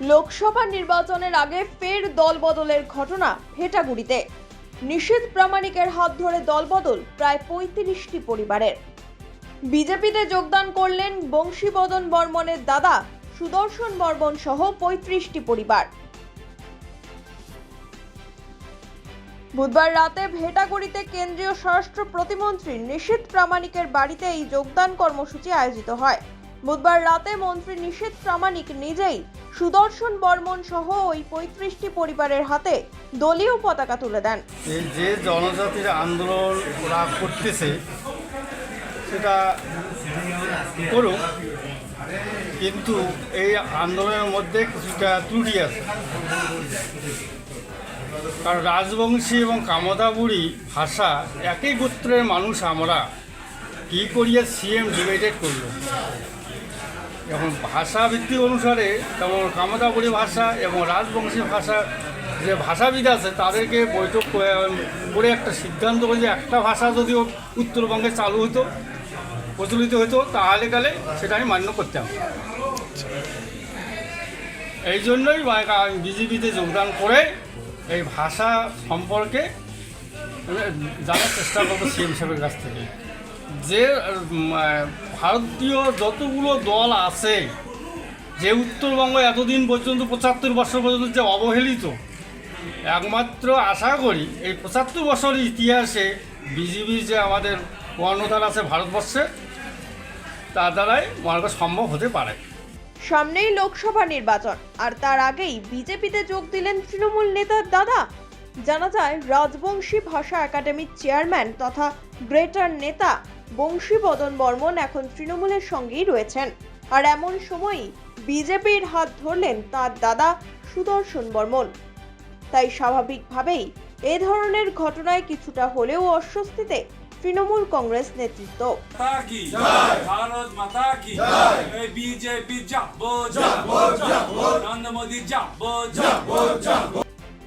লোকসভা নির্বাচনের আগে ফের দলবদলের ঘটনা ভেটাগুড়িতে। নিষেধ প্রামাণিকের হাত ধরে দলবদল প্রায় পঁয়ত্রিশটি পরিবারের। বিজেপিতে যোগদান করলেন বংশীবদন বর্মনের দাদা সুদর্শন বর্মন সহ পঁয়ত্রিশটি পরিবার। বুধবার রাতে ভেটাগুড়িতে কেন্দ্রীয় স্বরাষ্ট্র প্রতিমন্ত্রী নিশীথ প্রামাণিকের বাড়িতে এই যোগদান কর্মসূচি আয়োজিত হয়। বুধবার রাতে মন্ত্রী নিশীথ প্রামাণিক নিজেই সুদর্শন বর্মন সহ ওই পঁয়ত্রিশটি পরিবারের হাতে দলীয় পতাকা তুলে দেন। যে জনজাতির আন্দোলন ওরা করতেছে, সেটা করুক, কিন্তু এই আন্দোলনের মধ্যে কিছুটা ত্রুটি আছে। কারণ রাজবংশী এবং কামতাবুড়ি ভাষা, একই গোত্রের মানুষ আমরা কী করিয়ে সিএম ডিভাইডেড করল? এখন ভাষা ভিত্তিক অনুসারে যেমন কামতাপুরী ভাষা এবং রাজবংশী ভাষা, যে ভাষাবিদ আছে, তাদেরকে বৈঠক করে- একটা সিদ্ধান্ত করে যে একটা ভাষা যদিও উত্তরবঙ্গে চালু হতো, প্রচলিত হতো, তাহলে কালে সেটা আমি মান্য করতাম। এই জন্যই বিজেপিতে যোগদান করে এই ভাষা সম্পর্কে জানার চেষ্টা করব সিএম সাহেবের কাছ থেকে। যে ভারতীয় যতগুলো দল আছে, যে উত্তরবঙ্গ এতদিন পর্যন্ত, পঁচাত্তর বছর পর্যন্ত যে অবহেলিত, একমাত্র আশা করি এই পঁচাত্তর বছরের ইতিহাসে বিজেপির যে আমাদের কর্ণধার আছে ভারতবর্ষে, তার দ্বারাই মনে সম্ভব হতে পারে। সামনেই লোকসভা নির্বাচন, আর তার আগেই বিজেপিতে যোগ দিলেন তৃণমূল নেতার দাদা জানা যায় রাজবংশী ভাষা একাডেমির চেয়ারম্যান তথা গ্রেটার নেতা বংশীবদন বর্মন এখন তৃণমূলের সঙ্গেই রয়েছেন। আর এমন সময়ই বিজেপির হাত ধরলেন তার দাদা সুদর্শন বর্মন। তাই স্বাভাবিকভাবেই এ ধরনের ঘটনায় কিছুটা হলেও অস্বস্তিতে তৃণমূল কংগ্রেস নেতৃত্ব। BJP